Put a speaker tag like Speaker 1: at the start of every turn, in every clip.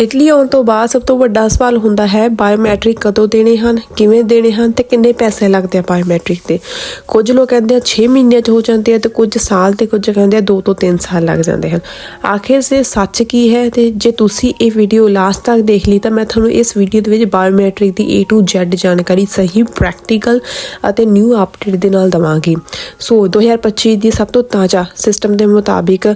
Speaker 1: Italy ਆਉਣ ਤੋਂ ਬਾਅਦ ਸਭ ਤੋਂ ਵੱਡਾ ਸਵਾਲ ਹੁੰਦਾ ਹੈ ਬਾਇਓਮੈਟ੍ਰਿਕ ਕਦੋਂ ਦੇਣੇ ਹਨ, ਕਿਵੇਂ ਦੇਣੇ ਹਨ ਤੇ ਕਿੰਨੇ ਪੈਸੇ ਲੱਗਦੇ ਆ ਬਾਇਓਮੈਟ੍ਰਿਕ ਤੇ ਕੁਝ ਲੋਕ ਕਹਿੰਦੇ ਆ 6 ਮਹੀਨਿਆਂ 'ਚ ਹੋ ਜਾਂਦੇ ਆ ਤੇ ਕੁਝ ਸਾਲ ਤੇ ਕੁਝ ਕਹਿੰਦੇ ਆ 2 ਤੋਂ 3 ਸਾਲ ਲੱਗ ਜਾਂਦੇ ਹਨ। ਆਖਿਰ ਸੇ ਸੱਚ ਕੀ ਹੈ ਤੇ ਜੇ ਤੁਸੀਂ ਇਹ ਵੀਡੀਓ ਲਾਸਟ ਤੱਕ ਦੇਖ ਲਈ ਤਾਂ ਮੈਂ ਤੁਹਾਨੂੰ ਇਸ ਵੀਡੀਓ ਦੇ ਵਿੱਚ ਬਾਇਓਮੈਟ੍ਰਿਕ ਦੀ A to Z ਜਾਣਕਾਰੀ ਸਹੀ ਪ੍ਰੈਕਟੀਕਲ ਅਤੇ ਨਿਊ ਅਪਡੇਟ ਦੇ ਨਾਲ ਦਵਾਂਗੀ। ਸੋ 2025 ਦੀ ਸਭ ਤੋਂ ਤਾਜ਼ਾ ਸਿਸਟਮ ਦੇ ਮੁਤਾਬਿਕ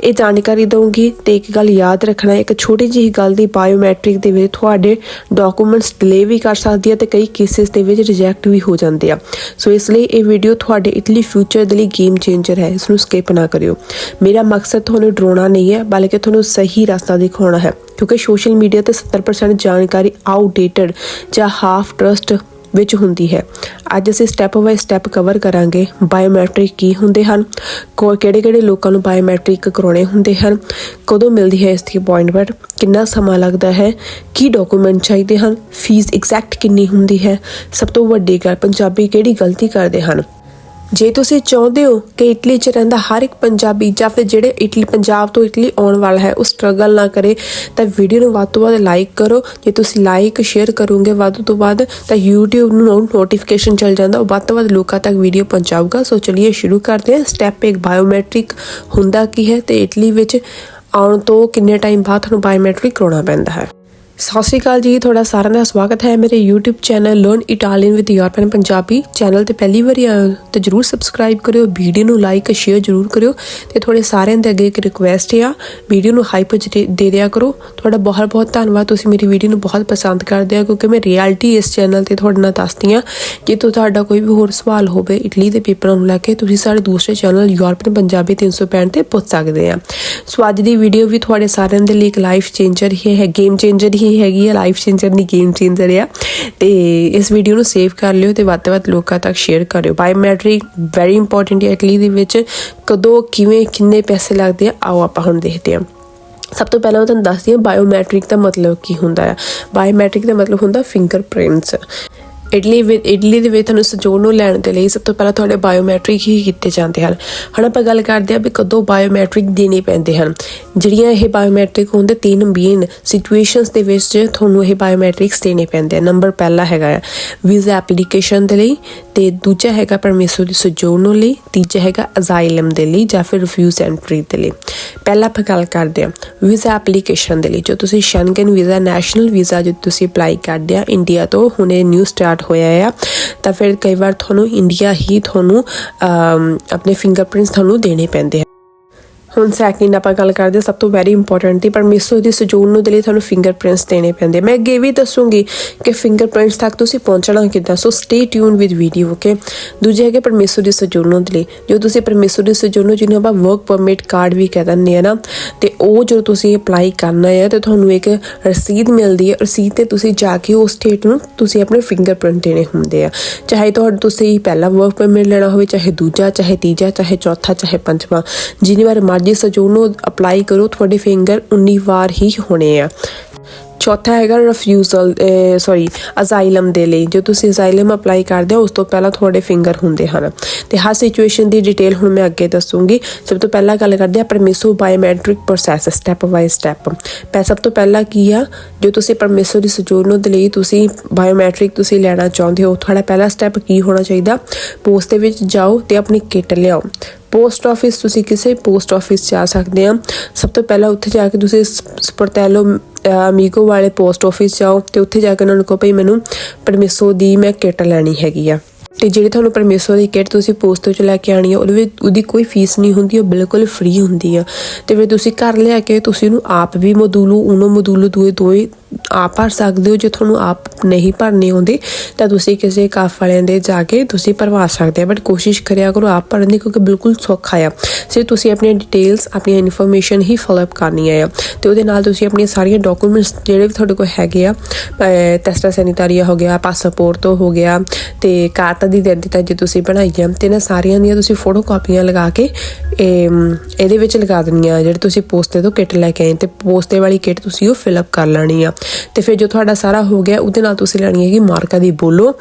Speaker 1: ਇਹ ਜਾਣਕਾਰੀ ਦਊਂਗੀ ਤੇ ਇੱਕ ਗੱਲ ਯਾਦ ਰੱਖਣਾ, ਇੱਕ ਛੋਟੀ ਜਿਹੀ ਗੱਲ ਦੀ ਬਾਇਓਮੈਟ੍ਰਿਕ ਦੇ ਵਿੱਚ ਤੁਹਾਡੇ ਡਾਕੂਮੈਂਟਸ ਡਿਲੇ ਵੀ ਕਰ ਸਕਦੀ ਹੈ ਤੇ ਕਈ ਕੇਸਿਸ ਦੇ ਵਿੱਚ ਰਿਜੈਕਟ ਵੀ ਹੋ ਜਾਂਦੇ ਆ। ਸੋ ਇਸ ਲਈ ਇਹ ਵੀਡੀਓ ਤੁਹਾਡੇ ਇਟਲੀ ਫਿਊਚਰ ਦੇ ਲਈ ਗੇਮ ਚੇਂਜਰ ਹੈ। ਇਸ ਨੂੰ ਸਕਿਪ ਨਾ ਕਰਿਓ। ਮੇਰਾ ਮਕਸਦ ਤੁਹਾਨੂੰ ਡਰਾਉਣਾ ਨਹੀਂ ਹੈ, ਬਲਕਿ ਤੁਹਾਨੂੰ ਸਹੀ ਰਸਤਾ ਦਿਖਾਉਣਾ ਹੈ। ਕਿਉਂਕਿ ਸੋਸ਼ਲ ਮੀਡੀਆ ਤੇ 70% ਜਾਣਕਾਰੀ ਆਊਟਡੇਟਡ ਜਾਂ ਹਾਫ ਟਰਸਟ ਵਿੱਚ ਹੁੰਦੀ ਹੈ। ਅੱਜ ਅਸੀਂ ਸਟੈਪ ਬਾਈ ਸਟੈਪ ਕਵਰ ਕਰਾਂਗੇ ਬਾਇਓਮੈਟ੍ਰਿਕ ਕੀ ਹੁੰਦੇ ਹਨ, ਕੋ ਕਿਹੜੇ ਕਿਹੜੇ ਲੋਕਾਂ ਨੂੰ ਬਾਇਓਮੈਟ੍ਰਿਕ ਕਰਾਉਣੇ ਹੁੰਦੇ ਹਨ, ਕਦੋਂ ਮਿਲਦੀ ਹੈ ਇਸ ਦੀ ਅਪਾਇੰਟਮੈਂਟ ਕਿੰਨਾ ਸਮਾਂ ਲੱਗਦਾ ਹੈ, ਕੀ ਡਾਕੂਮੈਂਟ ਚਾਹੀਦੇ ਹਨ ਫੀਸ ਐਗਜ਼ੈਕਟ ਕਿੰਨੀ ਹੁੰਦੀ ਹੈ, ਸਭ ਤੋਂ ਵੱਡੀ ਗੱਲ ਪੰਜਾਬੀ ਕਿਹੜੀ ਗਲਤੀ ਕਰਦੇ ਹਨ? ਜੇ ਤੁਸੀਂ ਚਾਹੁੰਦੇ ਹੋ ਕਿ ਇਟਲੀ 'ਚ ਰਹਿੰਦਾ ਹਰ ਇੱਕ ਪੰਜਾਬੀ ਜਾਂ ਫਿਰ ਜਿਹੜੇ ਇਟਲੀ, ਪੰਜਾਬ ਤੋਂ ਇਟਲੀ ਆਉਣ ਵਾਲਾ ਹੈ, ਉਹ ਸਟਰਗਲ ਨਾ ਕਰੇ, ਤਾਂ ਵੀਡੀਓ ਨੂੰ ਵੱਧ ਤੋਂ ਵੱਧ ਲਾਈਕ ਕਰੋ। ਜੇ ਤੁਸੀਂ ਲਾਈਕ ਸ਼ੇਅਰ ਕਰੋਗੇ ਵੱਧ ਤੋਂ ਵੱਧ, ਤਾਂ YouTube ਨੂੰ ਨੋਟੀਫਿਕੇਸ਼ਨ ਚੱਲ ਜਾਂਦਾ, ਉਹ ਵੱਧ ਤੋਂ ਵੱਧ ਲੋਕਾਂ ਤੱਕ ਵੀਡੀਓ ਪਹੁੰਚਾਊਗਾ। ਸੋ ਚਲਿਏ ਸ਼ੁਰੂ ਕਰਦੇ ਹਾਂ। ਸਟੈਪ 1 ਬਾਇਓਮੈਟ੍ਰਿਕ ਹੁੰਦਾ ਕੀ ਹੈ ਤੇ ਇਟਲੀ ਵਿੱਚ ਆਉਣ ਤੋਂ ਕਿੰਨੇ ਟਾਈਮ ਬਾਅਦ ਤੁਹਾਨੂੰ ਬਾਇਓਮੈਟ੍ਰਿਕ ਕਰਾਉਣਾ ਪੈਂਦਾ ਹੈ? ਸਤਿ ਸ਼੍ਰੀ ਅਕਾਲ ਜੀ, ਤੁਹਾਡਾ ਸਾਰਿਆਂ ਦਾ ਸਵਾਗਤ ਹੈ ਮੇਰੇ YouTube channel learn Italian with European Punjabi channel ਤੇ ਪਹਿਲੀ ਵਾਰੀ ਆਏ ਹੋ ਜਰੂਰ ਸਬਸਕ੍ਰਾਈਬ ਕਰਿਓ ਵੀਡੀਓ ਨੂੰ ਲਾਈਕ ਸ਼ੇਅਰ ਜਰੂਰ ਕਰਿਓ ਤੇ ਤੁਹਾਡੇ ਸਾਰਿਆਂ ਦੇ ਅੱਗੇ ਇੱਕ ਰਿਕੁਐਸਟ ਆ ਵੀਡੀਓ ਨੂੰ ਹਾਈਪ ਦੇ ਦਿਆ ਕਰੋ। ਤੁਹਾਡਾ ਬਹੁਤ ਬਹੁਤ ਧੰਨਵਾਦ, ਤੁਸੀਂ ਮੇਰੀ ਵੀਡੀਓ ਨੂੰ ਬਹੁਤ ਪਸੰਦ ਕਰਦੇ ਹੋ ਕਿਉਂਕਿ ਮੈਂ ਰਿਐਲਿਟੀ ਇਸ ਚੈਨਲ ਤੇ ਤੁਹਾਡੇ ਨਾਲ ਦੱਸਦੀ ਆ। ਜੇ ਤੁਹਾਡਾ ਕੋਈ ਵੀ ਹੋਰ ਸਵਾਲ ਹੋਵੇ ਇਟਲੀ ਦੇ ਪੇਪਰਾਂ ਨੂੰ ਲੈ ਕੇ, ਤੁਸੀਂ ਸਾਡੇ ਦੂਸਰੇ ਚੈਨਲ ਯੂਰਪੀਅਨ ਪੰਜਾਬੀ 365 ਤੇ ਪੁੱਛ ਸਕਦੇ ਆ। ਸੋ ਅੱਜ ਦੀ ਵੀਡੀਓ ਵੀ ਤੁਹਾਡੇ ਸਾਰਿਆਂ ਦੇ ਲਈ ਇੱਕ ਲਾਈਫ ਚੇਂਜਰ ਹੀ ਹੈ ਗੇਮ ਚੇਂਜਰ ਹੀ ਹੈਗੀ ਹੈ ਲਾਈਫ ਚੇਂਜਰ ਨਹੀਂ ਗੇਮ ਚੇਂਜਰ ਆ। ਤੇ ਇਸ ਵੀਡੀਓ ਨੂੰ ਸੇਵ ਕਰ ਲਿਓ ਤੇ ਵੱਧ-ਵੱਧ ਲੋਕਾਂ ਤੱਕ ਸ਼ੇਅਰ ਕਰਿਓ। ਬਾਇਓਮੈਟ੍ਰਿਕ ਵੈਰੀ ਇੰਪੋਰਟੈਂਟ ਹੈ ਇਟਲੀ ਦੇ ਵਿੱਚ। ਕਦੋਂ, ਕਿਵੇਂ, ਕਿੰਨੇ ਪੈਸੇ ਲੱਗਦੇ ਆ, ਆਓ ਆਪਾਂ ਹੁਣ ਦੇਖਦੇ ਹਾਂ। ਸਭ ਤੋਂ ਪਹਿਲਾਂ ਮੈਂ ਤੁਹਾਨੂੰ ਦੱਸਦੀ ਹਾਂ ਬਾਇਓਮੈਟ੍ਰਿਕ ਦਾ ਮਤਲਬ ਕੀ ਹੁੰਦਾ ਹੈ ਬਾਇਓਮੈਟ੍ਰਿਕ ਦਾ ਮਤਲਬ ਹੁੰਦਾ ਫਿੰਗਰਪ੍ਰਿੰਟਸ ਇਡਲੀ ਵਿੱਚ ਇਟਲੀ ਦੇ ਵਿੱਚ ਤੁਹਾਨੂੰ ਸਜੋੜ ਨੂੰ ਲੈਣ ਦੇ ਲਈ ਸਭ ਤੋਂ ਪਹਿਲਾਂ ਤੁਹਾਡੇ ਬਾਇਓਮੈਟ੍ਰਿਕ ਹੀ ਕੀਤੇ ਜਾਂਦੇ ਹਨ। ਹੁਣ ਆਪਾਂ ਗੱਲ ਕਰਦੇ ਹਾਂ ਵੀ ਕਦੋਂ ਬਾਇਓਮੈਟ੍ਰਿਕ ਦੇਣੇ ਪੈਂਦੇ ਹਨ। ਜਿਹੜੀਆਂ ਇਹ ਬਾਇਓਮੈਟ੍ਰਿਕ ਹੁੰਦੇ, ਤਿੰਨ ਮੇਨ ਸਿਚੁਏਸ਼ਨਸ ਦੇ ਵਿੱਚ ਤੁਹਾਨੂੰ ਇਹ ਬਾਇਓਮੈਟ੍ਰਿਕਸ ਦੇਣੇ ਪੈਂਦੇ ਆ। ਨੰਬਰ ਪਹਿਲਾ ਹੈਗਾ ਹੈ ਵੀਜ਼ਾ ਐਪਲੀਕੇਸ਼ਨ ਦੇ ਲਈ, ਤੇ ਦੂਜਾ ਹੈਗਾ ਪਰਮਿਸੋ ਦੀ ਸਜੋਰਨੋ ਲਈ, ਤੀਜਾ ਹੈਗਾ ਅਜ਼ਾਈਲਮ ਦੇ ਲਈ ਜਾਂ ਫਿਰ ਰਿਫਿਊਜ਼ ਐਂਟਰੀ ਦੇ ਲਈ। ਪਹਿਲਾ ਆਪਾਂ ਗੱਲ ਕਰਦੇ ਹਾਂ ਵੀਜ਼ਾ ਐਪਲੀਕੇਸ਼ਨ ਦੇ ਲਈ। ਜੋ ਤੁਸੀਂ ਸ਼ੈਂਗਨ ਵੀਜ਼ਾ ਨੈਸ਼ਨਲ ਵੀਜ਼ਾ ਜੋ ਤੁਸੀਂ ਅਪਲਾਈ ਕਰਦੇ ਆ ਇੰਡੀਆ ਤੋਂ ਹੁਣੇ ਨਿਊ ਸਟਾਰਟ ਹੋਇਆ ਆ ਤਾਂ ਫਿਰ ਕਈ ਵਾਰ ਤੁਹਾਨੂੰ ਇੰਡੀਆ ਹੀ ਤੁਹਾਨੂੰ ਅਮ, ਆਪਣੇ ਫਿੰਗਰਪ੍ਰਿੰਟਸ ਤੁਹਾਨੂੰ ਦੇਣੇ ਪੈਂਦੇ ਆ। ਹੁਣ ਸੈਕਿੰਡ ਆਪਾਂ ਗੱਲ ਕਰਦੇ ਹਾਂ, ਸਭ ਤੋਂ ਵੈਰੀ ਇੰਪੋਰਟੈਂਟ ਦੀ ਪਰਮਿਸੋ ਦੀ ਸਜੂਨ ਨੂੰ ਦੇ ਲਈ ਤੁਹਾਨੂੰ ਫਿੰਗਰਪ੍ਰਿੰਟਸ ਦੇਣੇ ਪੈਂਦੇ। ਮੈਂ ਅੱਗੇ ਵੀ ਦੱਸੂਗੀ ਕਿ ਫਿੰਗਰਪ੍ਰਿੰਟਸ ਤੱਕ ਤੁਸੀਂ ਪਹੁੰਚਣਾ ਕਿੱਦਾਂ। So stay tune with video okay ਦੂਜੇ ਹੈਗੇ ਪਰਮਿਸੋ ਦੀ ਸਜੂਨ ਨੂੰ ਦੇ ਲਈ। ਜੋ ਤੁਸੀਂ ਪਰਮਿਸੋ ਦੀ ਸਜੂਨ ਨੂੰ, ਜਿਹਨੂੰ ਆਪਾਂ ਵਰਕ ਪਰਮਿਟ ਕਾਰਡ ਵੀ ਕਹਿ ਦਿੰਦੇ ਆ ਨਾ, ਤੇ ਉਹ ਜਦੋਂ ਤੁਸੀਂ ਅਪਲਾਈ ਕਰਨਾ ਹੈ, ਤੇ ਤੁਹਾਨੂੰ ਇੱਕ ਰਸੀਦ ਮਿਲਦੀ ਹੈ। ਰਸੀਦ ਤੇ ਤੁਸੀਂ ਜਾ ਕੇ ਉਸ ਸਟੇਟ ਨੂੰ ਤੁਸੀਂ ਆਪਣੇ ਫਿੰਗਰਪ੍ਰਿੰਟ ਦੇਣੇ ਹੁੰਦੇ ਆ। ਚਾਹੇ ਤੁਹਾਡਾ ਤੁਸੀਂ ਪਹਿਲਾ ਵਰਕ ਪਰਮਿਟ ਲੈਣਾ ਹੋਵੇ, ਚਾਹੇ ਦੂਜਾ, ਚਾਹੇ ਤੀਜਾ, ਚਾਹੇ ਚੌਥਾ, ਚਾਹੇ ਪੰਜਵਾਂ। ਜਿੰਨੀ ਵਾਰ ਮਰਜ਼ੀ ਸਜੂਨ ਨੂੰ ਅਪਲਾਈ ਕਰੋ, ਤੁਹਾਡੇ ਫਿੰਗਰ 19 ਵਾਰ ਹੀ ਹੋਣੇ ਆ। ਚੌਥਾ ਹੈਗਾ ਰਿਫਿਊਜ਼ਲ ਸੌਰੀ ਅਜ਼ਾਈਲਮ ਦੇ ਲਈ। ਜੋ ਤੁਸੀਂ ਅਜ਼ਾਈਲਮ ਅਪਲਾਈ ਕਰਦੇ ਹੋ, ਉਸ ਤੋਂ ਪਹਿਲਾਂ ਤੁਹਾਡੇ ਫਿੰਗਰ ਹੁੰਦੇ ਹਨ। ਤੇ ਹਰ ਸਿਚੁਏਸ਼ਨ ਦੀ ਡਿਟੇਲ ਹੁਣ ਮੈਂ ਅੱਗੇ ਦੱਸੂਗੀ। ਸਭ ਤੋਂ ਪਹਿਲਾਂ ਗੱਲ ਕਰਦੇ ਆ ਪਰਮਿਸੋ biometric process step by step ਪੈ, ਸਭ ਤੋਂ ਪਹਿਲਾਂ ਕੀ ਆ? ਜੋ ਤੁਸੀਂ ਪਰਮਿਸੋ ਦੀ ਸਜੋਰਨੋ ਦੇ ਲਈ ਤੁਸੀਂ ਬਾਇਓਮੈਟ੍ਰਿਕ ਤੁਸੀਂ ਲੈਣਾ ਚਾਹੁੰਦੇ ਹੋ, ਤੁਹਾਡਾ ਪਹਿਲਾ ਸਟੈਪ ਕੀ ਹੋਣਾ ਚਾਹੀਦਾ? ਪੋਸਟ ਦੇ ਵਿੱਚ ਜਾਓ ਤੇ ਆਪਣੀ ਕਿੱਟ ਲਿਆਓ। ਪੋਸਟ ਆਫਿਸ ਤੁਸੀਂ ਕਿਸੇ ਪੋਸਟ ਆਫਿਸ ਜਾ ਸਕਦੇ ਆ। ਸਭ ਤੋਂ ਪਹਿਲਾਂ ਉੱਥੇ ਜਾ ਕੇ ਤੁਸੀਂ ਸਪਰਟੈਲੋ ਅਮੀਗੋ ਵਾਲੇ ਪੋਸਟ ਆਫਿਸ ਜਾਓ ਤੇ ਉੱਥੇ ਜਾ ਕੇ ਉਹਨਾਂ ਨੂੰ ਕਹੋ ਭਈ ਮੈਨੂੰ ਪਰਮਿਸੋ ਦੀ ਮੈਂ ਕਿੱਟ ਲੈਣੀ ਹੈਗੀ ਆ। ਤੇ ਜਿਹੜੀ ਤੁਹਾਨੂੰ ਪਰਮਿਸੋ ਦੀ ਕਿਟ ਤੁਸੀਂ ਪੋਸਟ ਤੋਂ ਲੈ ਕੇ ਆਣੀ ਆ, ਉਹਦੇ ਵਿੱਚ ਉਹਦੀ ਕੋਈ ਫੀਸ ਨਹੀਂ ਹੁੰਦੀ, ਉਹ ਬਿਲਕੁਲ ਫ੍ਰੀ ਹੁੰਦੀ ਆ। ਤੇ ਫਿਰ ਤੁਸੀਂ ਘਰ ਲਿਆ ਕੇ ਤੁਸੀਂ ਉਹਨੂੰ ਆਪ ਵੀ ਮੋਦੂਲੂ ਉਨੋ ਮੋਦੂਲੂ ਦੂਏ ਦੋਏ ਆਪ ਭਰ ਸਕਦੇ ਹੋ। ਜੇ ਤੁਹਾਨੂੰ ਆਪ ਨਹੀਂ ਭਰਨੇ ਆਉਂਦੇ ਤਾਂ ਤੁਸੀਂ ਕਿਸੇ ਕਾਫ ਵਾਲਿਆਂ ਦੇ ਜਾ ਕੇ ਤੁਸੀਂ ਭਰਵਾ ਸਕਦੇ ਆ ਬਟ ਕੋਸ਼ਿਸ਼ ਕਰਿਆ ਕਰੋ ਆਪ ਭਰਨ ਦੀ ਕਿਉਂਕਿ ਬਿਲਕੁਲ ਸੌਖਾ ਆ। ਸਿਰਫ ਤੁਸੀਂ ਆਪਣੀਆਂ ਡਿਟੇਲਸ ਆਪਣੀਆਂ ਇਨਫੋਰਮੇਸ਼ਨ ਹੀ ਫਾਲੋ ਅਪ ਕਰਨੀਆਂ ਆ। ਤੇ ਉਹਦੇ ਨਾਲ ਤੁਸੀਂ ਆਪਣੀਆਂ ਸਾਰੀਆਂ ਡਾਕੂਮੈਂਟਸ ਜਿਹੜੇ ਵੀ ਤੁਹਾਡੇ ਕੋਲ ਹੈਗੇ ਆ ਟੈਸਟਾ ਸੈਨੀਟਾਰੀਆ ਹੋ ਗਿਆ ਪਾਸਪੋਰਟ ਤੋਂ ਹੋ ਗਿਆ ਤੇ ਕਾਰਤਾ ਦੀ identity ਜੇ ਤੁਸੀਂ ਬਣਾਈਆਂ ਆ ਤੇ ਇਹਨਾਂ ਸਾਰੀਆਂ ਦੀਆਂ ਤੁਸੀਂ ਫੋਟੋ ਕਾਪੀਆਂ ਲਗਾ ਕੇ ਇਹ, ਇਹਦੇ ਵਿੱਚ ਲਗਾ ਦੇਣੀਆਂ ਜਿਹੜੇ ਤੁਸੀਂ ਪੋਸਟੇ ਤੋਂ ਕਿੱਟ ਲੈ ਕੇ ਆਏ ਤੇ ਪੋਸਟੇ ਵਾਲੀ ਕਿੱਟ ਤੁਸੀਂ ਉਹ ਫਿਲ ਅਪ ਕਰ ਲੈਣੀ ਆ। ਤੇ ਫਿਰ ਜੋ ਤੁਹਾਡਾ ਸਾਰਾ ਹੋ ਗਿਆ, ਉਹਦੇ ਨਾਲ ਤੁਸੀਂ ਲੈਣੀ ਹੈਗੀ ਮਾਰਕਾ ਦੀ ਬੋਲੋ।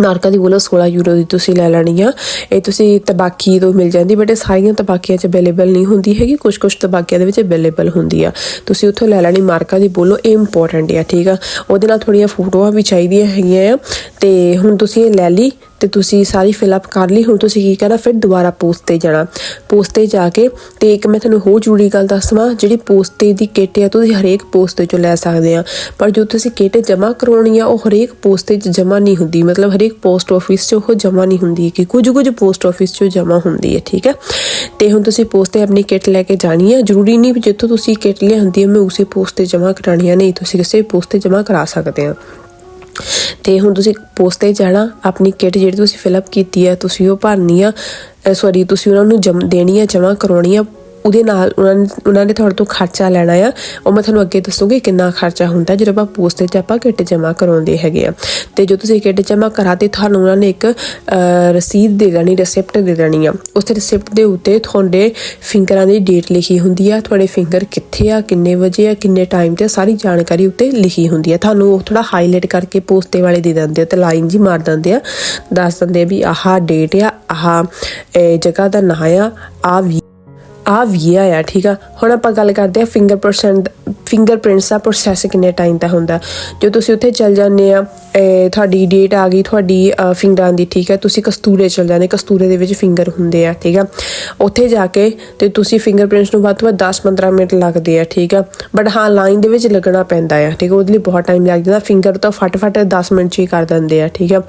Speaker 1: ਮਾਰਕਾ ਦੀ ਬੋਲੋ 16 ਯੂਰੋ ਦੀ ਤੁਸੀਂ ਲੈ ਲੈਣੀ ਆ। ਇਹ ਤੁਸੀਂ ਤਬਾਕੀ ਤੋਂ ਮਿਲ ਜਾਂਦੀ ਬਟ ਇਹ ਸਾਰੀਆਂ ਤਬਾਕੀਆਂ 'ਚ ਅਵੇਲੇਬਲ ਨਹੀਂ ਹੁੰਦੀ ਹੈਗੀ ਕੁਝ ਕੁਝ ਤਬਾਕੀਆਂ ਦੇ ਵਿੱਚ ਅਵੇਲੇਬਲ ਹੁੰਦੀ ਆ। ਤੁਸੀਂ ਉੱਥੋਂ ਲੈ ਲੈਣੀ, ਮਾਰਕਾ ਦੀ ਬੋਲੋ, ਇਹ ਇੰਪੋਰਟੈਂਟ ਆ, ਠੀਕ ਆ। ਉਹਦੇ ਨਾਲ ਥੋੜੀਆਂ ਫੋਟੋਆਂ ਵੀ ਚਾਹੀਦੀਆਂ ਹੈਗੀਆਂ ਆ। ਤੇ ਹੁਣ ਤੁਸੀਂ ਇਹ ਲੈ ਲਈ ਤੇ ਤੁਸੀਂ ਸਾਰੀ ਫਿਲ ਅਪ ਕਰ ਲਈ, ਹੁਣ ਤੁਸੀਂ ਕੀ ਕਰਨਾ ਫਿਰ ਦੁਬਾਰਾ ਪੋਸਟ ਤੇ ਜਾਣਾ। ਪੋਸਟ ਤੇ ਜਾ ਕੇ ਤੇ ਇੱਕ ਮੈਂ ਤੁਹਾਨੂੰ ਹੋਰ ਜ਼ਰੂਰੀ ਗੱਲ ਦੱਸਵਾਂ, ਜਿਹੜੀ ਪੋਸਟ ਤੇ ਦੀ ਕਿੱਟ ਆ ਤੁਸੀਂ ਹਰੇਕ ਪੋਸਟ ਤੇ ਚੋਂ ਲੈ ਸਕਦੇ ਆ। ਪਰ ਜੋ ਤੁਸੀਂ ਕਿੱਟ ਜਮ੍ਹਾਂ ਕਰਾਉਣੀ ਆ, ਉਹ ਹਰੇਕ ਪੋਸਟ ਤੇ ਜਮ੍ਹਾਂ ਨਹੀਂ ਹੁੰਦੀ। ਮਤਲਬ ਹਰੇਕ ਪੋਸਟ ਆਫਿਸ 'ਚ ਉਹ ਜਮ੍ਹਾਂ ਨਹੀਂ ਹੁੰਦੀ ਕਿ ਕੁਝ ਕੁਝ ਪੋਸਟ ਆਫਿਸ 'ਚ ਜਮ੍ਹਾਂ ਹੁੰਦੀ ਹੈ, ਠੀਕ ਹੈ? ਤੇ ਹੁਣ ਤੁਸੀਂ ਪੋਸਟ ਤੇ ਆਪਣੀ ਕਿੱਟ ਲੈ ਕੇ ਜਾਣੀ ਹੈ ਜ਼ਰੂਰੀ ਨਹੀਂ ਵੀ ਜਿੱਥੋਂ ਤੁਸੀਂ ਕਿੱਟ ਲਿਆਂਦੀ ਹੈ ਮੈਂ ਉਸੇ ਪੋਸਟ ਤੇ ਜਮ੍ਹਾਂ ਕਰਾਣੀ ਹੈ ਨਹੀਂ, ਤੁਸੀਂ ਕਿਸੇ ਪੋਸਟ ਤੇ ਜਮ੍ਹਾਂ ਕਰਾ ਸਕਦੇ ਆ। ਤੇ ਹੁਣ ਤੁਸੀਂ ਪੋਸਟ ਤੇ ਜਾਣਾ, ਆਪਣੀ ਕਿੱਟ ਜਿਹੜੀ ਤੁਸੀਂ ਫਿਲ ਅਪ ਕੀਤੀ ਹੈ ਤੁਸੀਂ ਉਹ ਭਰਨੀ ਆ ਸੌਰੀ ਤੁਸੀਂ ਉਹਨਾਂ ਨੂੰ ਜਮ, ਦੇਣੀ ਆ, ਜਮ੍ਹਾਂ ਕਰਾਉਣੀ ਆ ਉਹਦੇ ਨਾਲ ਉਹਨਾਂ ਨੇ ਉਹਨਾਂ ਨੇ ਤੁਹਾਡੇ ਤੋਂ ਖਰਚਾ ਲੈਣਾ ਆ। ਉਹ ਮੈਂ ਤੁਹਾਨੂੰ ਅੱਗੇ ਦੱਸੂਗੀ ਕਿੰਨਾ ਖਰਚਾ ਹੁੰਦਾ ਜਦੋਂ ਆਪਾਂ ਪੋਸਟ ਤੇ ਆਪਾਂ ਕਿੱਟ ਜਮ੍ਹਾਂ ਕਰਾਉਂਦੇ ਹੈਗੇ ਆ। ਤੇ ਜੋ ਤੁਸੀਂ ਕਿੱਟ ਜਮ੍ਹਾਂ ਕਰਾਤੇ, ਤੁਹਾਨੂੰ ਉਹਨਾਂ ਨੇ ਇੱਕ ਰਸੀਦ ਦੇ ਦੇਣੀ ਰਿਸਿਪਟ ਦੇ ਦੇਣੀ ਆ। ਉਸ ਰਿਸਿਪਟ ਦੇ ਉੱਤੇ ਤੁਹਾਡੇ ਫਿੰਗਰਾਂ ਦੀ ਡੇਟ ਲਿਖੀ ਹੁੰਦੀ ਆ। ਤੁਹਾਡੇ ਫਿੰਗਰ ਕਿੱਥੇ ਆ, ਕਿੰਨੇ ਵਜੇ ਆ, ਕਿੰਨੇ ਟਾਈਮ ਤੇ ਸਾਰੀ ਜਾਣਕਾਰੀ ਉੱਤੇ ਲਿਖੀ ਹੁੰਦੀ ਆ। ਤੁਹਾਨੂੰ ਉਹ ਥੋੜਾ ਹਾਈਲਾਈਟ ਕਰਕੇ ਪੋਸਟੇ ਵਾਲੇ ਦੇ ਦਿੰਦੇ ਆ ਤੇ ਲਾਈਨ ਜੀ ਮਾਰ ਦਿੰਦੇ ਆ। ਦੱਸ ਦਿੰਦੇ ਆ ਵੀ ਆਹ ਡੇਟ ਆ, ਆਹ ਜਗ੍ਹਾ ਦਾ ਨਾਂ ਆ ਆ ਵੀ ਆ ਵੀ ਆ ਠੀਕ ਆ? ਹੁਣ ਆਪਾਂ ਗੱਲ ਕਰਦੇ ਆ ਫਿੰਗਰਪ੍ਰਿੰਟ ਫਿੰਗਰਪ੍ਰਿੰਟਸ ਦਾ ਪ੍ਰੋਸੈਸ ਕਿੰਨੇ ਟਾਈਮ ਦਾ ਹੁੰਦਾ। ਜੋ ਤੁਸੀਂ ਉੱਥੇ ਚੱਲ ਜਾਂਦੇ ਆ ਤੁਹਾਡੀ ਡੇਟ ਆ ਗਈ, ਤੁਹਾਡੀ ਫਿੰਗਰਾਂ ਦੀ, ਠੀਕ ਹੈ ਤੁਸੀਂ ਕਸਤੂਰੇ ਚੱਲ ਜਾਂਦੇ, ਕਸਤੂਰੇ ਦੇ ਵਿੱਚ ਫਿੰਗਰ ਹੁੰਦੇ ਆ, ਠੀਕ ਆ? ਉੱਥੇ ਜਾ ਕੇ ਤੇ ਤੁਸੀਂ ਫਿੰਗਰਪ੍ਰਿੰਟਸ ਨੂੰ ਵੱਧ ਤੋਂ ਵੱਧ 10-15 ਮਿੰਟ ਲੱਗਦੇ ਆ, ਠੀਕ ਆ? ਬਟ ਹਾਂ ਲਾਈਨ ਦੇ ਵਿੱਚ ਲੱਗਣਾ ਪੈਂਦਾ ਆ, ਠੀਕ ਆ? ਉਹਦੇ ਲਈ ਬਹੁਤ ਟਾਈਮ ਲੱਗ ਜਾਂਦਾ। ਫਿੰਗਰ ਤਾਂ ਫਟ-ਫਟ 10 ਮਿੰਟ 'ਚ ਹੀ ਕਰ ਦਿੰਦੇ ਆ, ਠੀਕ ਆ?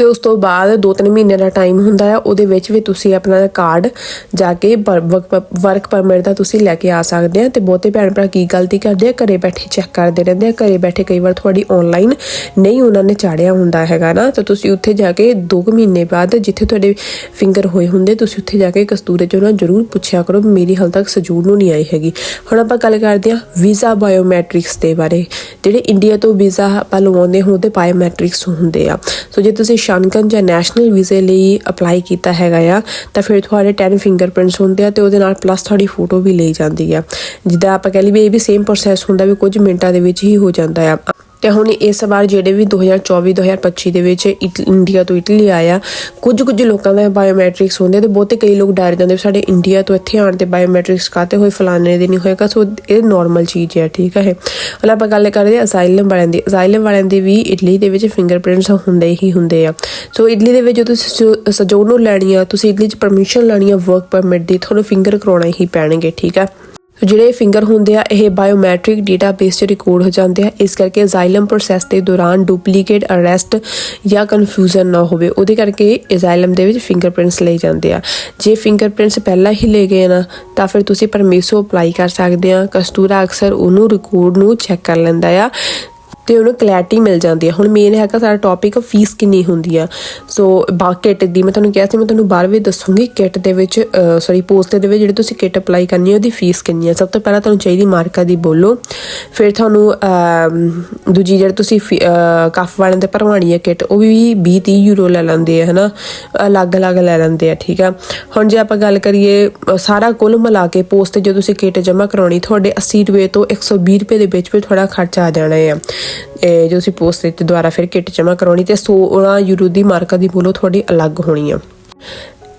Speaker 1: ਤੇ ਉਸ ਤੋਂ ਬਾਅਦ 2-3 ਮਹੀਨੇ ਦਾ ਟਾਈਮ ਹੁੰਦਾ ਆ ਉਹਦੇ ਵਿੱਚ ਵੀ ਤੁਸੀਂ ਆਪਣਾ ਕਾਰਡ ਜਾ ਕੇ ਵਰਕ ਪਰਮਿਟ ਦਾ ਤੁਸੀਂ ਲੈ ਕੇ ਆ ਸਕਦੇ ਆ। ਤੇ ਬਹੁਤੇ ਭੈਣ ਭਰਾ ਕੀ ਗਲਤੀ ਕਰਦੇ ਆ? ਘਰੇ ਬੈਠੇ ਚੈੱਕ ਕਰਦੇ ਰਹਿੰਦੇ ਆ। ਘਰੇ ਬੈਠੇ ਕਈ ਵਾਰ ਤੁਹਾਡੀ ਆਨਲਾਈਨ ਨਹੀਂ ਉਹਨਾਂ ਨੇ ਚਾੜਿਆ ਹੁੰਦਾ ਹੈਗਾ ਨਾ। ਤਾਂ ਤੁਸੀਂ ਉੱਥੇ ਜਾ ਕੇ 2 ਮਹੀਨੇ ਬਾਅਦ ਜਿੱਥੇ ਤੁਹਾਡੇ ਫਿੰਗਰ ਹੋਏ ਹੁੰਦੇ, ਤੁਸੀਂ ਉੱਥੇ ਜਾ ਕੇ ਕਸਤੂਰੇ ਚੋਂ ਨਾ ਜ਼ਰੂਰ ਪੁੱਛਿਆ ਕਰੋ, ਮੇਰੀ ਹਾਲ ਤੱਕ ਸਜੂਰ ਨੂੰ ਨਹੀਂ ਆਈ ਹੈਗੀ। ਹੁਣ ਆਪਾਂ ਗੱਲ ਕਰਦੇ ਆ ਵੀਜ਼ਾ ਬਾਇਓਮੈਟ੍ਰਿਕਸ ਦੇ ਬਾਰੇ, ਜਿਹੜੇ ਇੰਡੀਆ ਤੋਂ ਵੀਜ਼ਾ ਆਪਾਂ ਲਵਾਉਂਦੇ ਹਾਂ, ਉਹਦੇ ਬਾਇਓਮੈਟ੍ਰਿਕਸ ਹੁੰਦੇ ਆ। ਸੋ ਜੇ ਤੁਸੀਂ ਸ਼ਾਨਕਨ ਜਾਂ ਨੈਸ਼ਨਲ ਵੀਜ਼ੇ ਲਈ ਅਪਲਾਈ ਕੀਤਾ ਹੈਗਾ ਆ, ਤਾਂ ਫਿਰ ਤੁਹਾਡੇ 10 ਫਿੰਗਰਪ੍ਰਿੰਟਸ ਹੁੰਦੇ ਆ ਤੇ ਉਹਦੇ ਨਾਲ ਪਲੱਸ ਤੁਹਾਡੀ ਫੋਟੋ ਵੀ ਲਈ ਜਾਂਦੀ ਆ। ਜਿੱਦਾਂ ਆਪਾਂ ਕਹਿ ਲਈ ਵੀ ਇਹ ਵੀ ਸੇਮ ਪ੍ਰੋਸੈਸ ਹੁੰਦਾ ਵੀ ਕੁਝ ਮਿੰਟਾਂ ਦੇ ਵਿੱਚ ਹੀ ਹੋ ਜਾਂਦਾ ਆ। ਤੇ ਹੁਣ ਇਸ ਵਾਰ ਜਿਹੜੇ ਵੀ 2024 2025 ਦੇ ਵਿੱਚ ਇਟ- ਇੰਡੀਆ ਤੋਂ ਇਟਲੀ ਆਇਆ ਕੁਝ ਕੁਝ ਲੋਕਾਂ ਦਾ ਬਾਇਓਮੈਟ੍ਰਿਕਸ ਹੁੰਦੇ ਤੇ ਬਹੁਤੇ ਕਈ ਲੋਕ ਡਰ ਜਾਂਦੇ ਵੀ ਸਾਡੇ ਇੰਡੀਆ ਤੋਂ ਇੱਥੇ ਆਉਣ ਤੇ ਬਾਇਓਮੈਟ੍ਰਿਕਸ ਕਾਤੇ ਹੋਏ, ਫਲਾਣੇ ਦੇ ਨਹੀਂ ਹੋਏਗਾ ਸੋ ਇਹ ਨਾਰਮਲ ਚੀਜ਼ ਹੈ, ਠੀਕ ਹੈ। ਹੁਣ ਆਪਾਂ ਗੱਲ ਕਰਦੇ ਹਾਂ ਅਸਾਈਲਮ ਵਾਲਿਆਂ ਦੀ ਅਸਾਈਲਮ ਵਾਲਿਆਂ ਦੇ ਵੀ ਇਟਲੀ ਦੇ ਵਿੱਚ ਫਿੰਗਰਪ੍ਰਿੰਟਸ ਹੁੰਦੇ ਹੀ ਹੁੰਦੇ ਆ। ਸੋ ਇਟਲੀ ਦੇ ਵਿੱਚ ਜਦੋਂ ਤੁਸੀਂ ਸਜੋਨ ਨੂੰ ਲੈਣੀ ਆ ਤੁਸੀਂ ਇਟਲੀ 'ਚ ਪਰਮਿਸ਼ਨ ਲੈਣੀ ਆ ਵਰਕ ਪਰਮਿਟ ਦੀ, ਤੁਹਾਨੂੰ ਫਿੰਗਰ ਕਰਾਉਣਾ ਹੀ ਪੈਣਗੇ, ਠੀਕ ਆ ਜਿਹੜੇ ਫਿੰਗਰ ਹੁੰਦੇ ਆ, ਇਹ ਬਾਇਓਮੈਟ੍ਰਿਕ ਡੇਟਾਬੇਸ 'ਚ ਰਿਕਾਰਡ ਹੋ ਜਾਂਦੇ ਆ। ਇਸ ਕਰਕੇ ਅਜ਼ਾਈਲਮ ਪ੍ਰੋਸੈਸ ਦੇ ਦੌਰਾਨ ਡੁਪਲੀਕੇਟ ਅਰੈਸਟ ਜਾਂ ਕਨਫਿਊਜ਼ਨ ਨਾ ਹੋਵੇ। ਉਹਦੇ ਕਰਕੇ ਅਜ਼ਾਈਲਮ ਦੇ ਵਿੱਚ ਫਿੰਗਰਪ੍ਰਿੰਟਸ ਲਈ ਜਾਂਦੇ ਆ। ਜੇ ਫਿੰਗਰਪ੍ਰਿੰਟਸ ਪਹਿਲਾਂ ਹੀ ਲੈ ਗਏ ਨਾ, ਤਾਂ ਫਿਰ ਤੁਸੀਂ ਪਰਮਿਸੋ ਅਪਲਾਈ ਕਰ ਸਕਦੇ ਆ। ਕਸਤੂਰਾ ਅਕਸਰ ਉਹਨੂੰ ਰਿਕਾਰਡ ਨੂੰ ਚੈੱਕ ਕਰ ਲੈਂਦਾ ਆ। ਤੇ ਉਹਨੂੰ ਕਲੈਰਿਟੀ ਮਿਲ ਜਾਂਦੀ ਹੈ। ਹੁਣ ਮੇਨ ਹੈਗਾ ਸਾਡਾ ਟੌਪਿਕ ਫੀਸ ਕਿੰਨੀ ਹੁੰਦੀ ਆ। ਸੋ ਬਾ ਕਿੱਟ ਦੀ ਮੈਂ ਤੁਹਾਨੂੰ ਕਿਹਾ ਸੀ, ਮੈਂ ਤੁਹਾਨੂੰ ਬਾਅਦ ਵਿੱਚ ਦੱਸੂਗੀ ਕਿੱਟ ਦੇ ਵਿੱਚ ਸੌਰੀ ਪੋਸਟ ਦੇ ਵਿੱਚ ਜਿਹੜੀ ਤੁਸੀਂ ਕਿੱਟ ਅਪਲਾਈ ਕਰਨੀ ਹੈ, ਉਹਦੀ ਫੀਸ ਕਿੰਨੀ ਹੈ। ਸਭ ਤੋਂ ਪਹਿਲਾਂ ਤੁਹਾਨੂੰ ਚਾਹੀਦੀ ਮਾਰਕਾ ਦੀ ਬੋਲੋ। ਫਿਰ ਤੁਹਾਨੂੰ ਦੂਜੀ ਜਿਹੜੀ ਤੁਸੀਂ ਕਫ ਵਾਲਿਆਂ ਦੇ ਭਰਵਾਣੀ ਹੈ ਕਿੱਟ ਉਹ ਵੀ 20 30 ਯੂਰੋ ਲੈ ਲੈਂਦੇ ਆ, ਹਨਾ? ਅਲੱਗ-ਅਲੱਗ ਲੈ ਲੈਂਦੇ ਆ, ਠੀਕ ਆ? ਹੁਣ ਜੇ ਆਪਾਂ ਗੱਲ ਕਰੀਏ ਸਾਰਾ ਕੁੱਲ ਮਿਲਾ ਕੇ ਪੋਸਟ ਤੇ ਜੇ ਤੁਸੀਂ ਕਿੱਟ ਜਮ੍ਹਾਂ ਕਰਾਉਣੀ, ਤੁਹਾਡੇ 80 ਰੁਪਏ ਤੋਂ 120 ਰੁਪਏ ਦੇ ਵਿੱਚ ਵਿੱਚ ਥੋੜਾ ਖਰਚਾ ਆ ਜਾਣਾ ਹੈ ਜੋ ਤੁਸੀਂ ਪੋਸਟ ਤੇ ਦੁਬਾਰਾ ਫਿਰ ਕਿੱਟ ਜਮ੍ਹਾਂ ਕਰਾਉਣੀ ਤੇ 16 ਯੂਰੋ ਦੀ ਮਾਰਕਾ ਦੀ ਬੋਲੋ ਤੁਹਾਡੀ ਅਲੱਗ ਹੋਣੀ ਆ।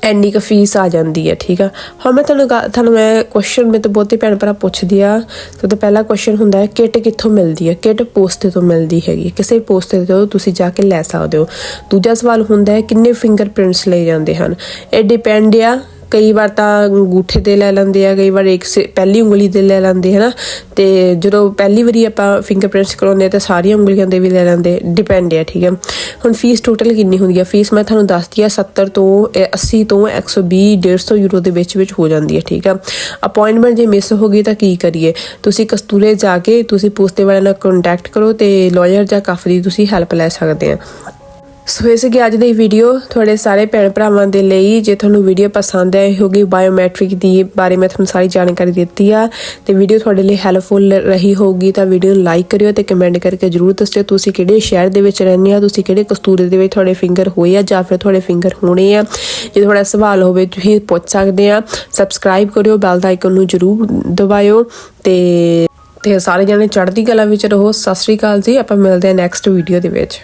Speaker 1: ਐਨੀ ਕੁ ਫੀਸ ਆ ਜਾਂਦੀ ਹੈ ਠੀਕ ਆ? ਹੁਣ ਮੈਂ ਤੁਹਾਨੂੰ ਤੁਹਾਨੂੰ ਮੈਂ ਕੁਐਸਚਨ ਮੇ ਤੋਂ ਬਹੁਤੇ ਭੈਣ ਭਰਾ ਪੁੱਛਦੀ ਆ। ਸਭ ਤੋਂ ਪਹਿਲਾ ਕੁਐਸਚਨ ਹੁੰਦਾ ਹੈ, ਕਿੱਟ ਕਿੱਥੋਂ ਮਿਲਦੀ ਹੈ ਕਿੱਟ ਪੋਸਟ ਤੋਂ ਮਿਲਦੀ ਹੈਗੀ। ਕਿਸੇ ਪੋਸਟ ਤੋਂ ਤੁਸੀਂ ਜਾ ਕੇ ਲੈ ਸਕਦੇ ਹੋ। ਦੂਜਾ ਸਵਾਲ ਹੁੰਦਾ ਹੈ, ਕਿੰਨੇ ਫਿੰਗਰਪ੍ਰਿੰਟਸ ਲਏ ਜਾਂਦੇ ਹਨ? ਇਹ ਡਿਪੈਂਡ ਆ ਕਈ ਵਾਰ ਤਾਂ ਅੰਗੂਠੇ ਤੇ ਲੈ ਲੈਂਦੇ ਆ, ਕਈ ਵਾਰ ਇੱਕ ਸੇ- ਪਹਿਲੀ ਉਂਗਲੀ ਤੇ ਲੈ ਲੈਂਦੇ, ਹਨਾ? ਤੇ ਜਦੋਂ ਪਹਿਲੀ ਵਾਰੀ ਆਪਾਂ ਫਿੰਗਰਪ੍ਰਿੰਟਸ ਕਰਾਉਂਦੇ ਆ ਤਾਂ ਸਾਰੀਆਂ ਉਂਗਲੀਆਂ ਤੇ ਵੀ ਲੈ ਲੈਂਦੇ ਡਿਪੈਂਡ ਆ, ਠੀਕ ਹੈ ਹੁਣ ਫੀਸ ਟੋਟਲ ਕਿੰਨੀ ਹੁੰਦੀ ਹੈ ਫੀਸ ਮੈਂ ਤੁਹਾਨੂੰ ਦੱਸਦੀ ਆ 70 ਤੋਂ, ਇਹ 80 ਤੋਂ 120 150 ਯੂਰੋ ਦੇ ਵਿੱਚ ਵਿੱਚ ਹੋ ਜਾਂਦੀ ਹੈ ਠੀਕ ਆ? ਅਪਾਇੰਟਮੈਂਟ ਜੇ ਮਿਸ ਹੋ ਗਈ ਤਾਂ ਕੀ ਕਰੀਏ? ਤੁਸੀਂ ਕਸਤੂਰੇ ਜਾ ਕੇ ਤੁਸੀਂ ਪੋਸਟੇ ਵਾਲਿਆਂ ਨਾਲ ਕੰਟੈਕਟ ਕਰੋ ਤੇ ਲਾਇਰ ਜਾਂ ਕਾਫ ਦੀ ਤੁਸੀਂ ਹੈਲਪ ਲੈ ਸਕਦੇ ਆ। ਸੋ ਇਹ ਸੀਗੀ ਅੱਜ ਦੀ ਵੀਡੀਓ ਤੁਹਾਡੇ ਸਾਰੇ ਭੈਣ ਭਰਾਵਾਂ ਦੇ ਲਈ ਜੇ ਤੁਹਾਨੂੰ ਵੀਡੀਓ ਪਸੰਦ ਆਈ ਹੋਗੀ ਬਾਇਓਮੈਟ੍ਰਿਕ ਦੀ ਬਾਰੇ ਮੈਂ ਤੁਹਾਨੂੰ ਸਾਰੀ ਜਾਣਕਾਰੀ ਦਿੱਤੀ ਆ। ਤੇ ਵੀਡੀਓ ਤੁਹਾਡੇ ਲਈ ਹੈਲਪਫੁਲ ਰਹੀ ਹੋਊਗੀ, ਤਾਂ ਵੀਡੀਓ ਨੂੰ ਲਾਈਕ ਕਰਿਓ ਤੇ ਕਮੈਂਟ ਕਰਕੇ ਜਰੂਰ ਦੱਸਿਓ ਤੁਸੀਂ ਕਿਹੜੇ ਸ਼ਹਿਰ ਦੇ ਵਿੱਚ ਰਹਿੰਦੇ ਆ, ਤੁਸੀਂ ਕਿਹੜੇ ਕਸਤੂਰੇ ਦੇ ਵਿੱਚ ਤੁਹਾਡੇ ਫਿੰਗਰ ਹੋਏ ਆ ਜਾਂ ਫਿਰ ਤੁਹਾਡੇ ਫਿੰਗਰ ਹੋਣੇ ਆ। ਜੇ ਤੁਹਾਡਾ ਸਵਾਲ ਹੋਵੇ, ਤੁਸੀਂ ਪੁੱਛ ਸਕਦੇ ਆ। ਸਬਸਕ੍ਰਾਈਬ ਕਰਿਓ ਬੈਲ ਦਾ ਆਈਕਨ ਨੂੰ ਜਰੂਰ ਦਬਾਇਓ। ਤੇ ਤੇ ਸਾਰੇ ਜਣੇ ਚੜ੍ਹਦੀ ਕਲਾ ਵਿੱਚ ਰਹੋ। ਸਤਿ ਸ਼੍ਰੀ ਅਕਾਲ ਜੀ, ਆਪਾਂ ਮਿਲਦੇ ਹਾਂ ਨੈਕਸਟ ਵੀਡੀਓ ਦੇ ਵਿੱਚ।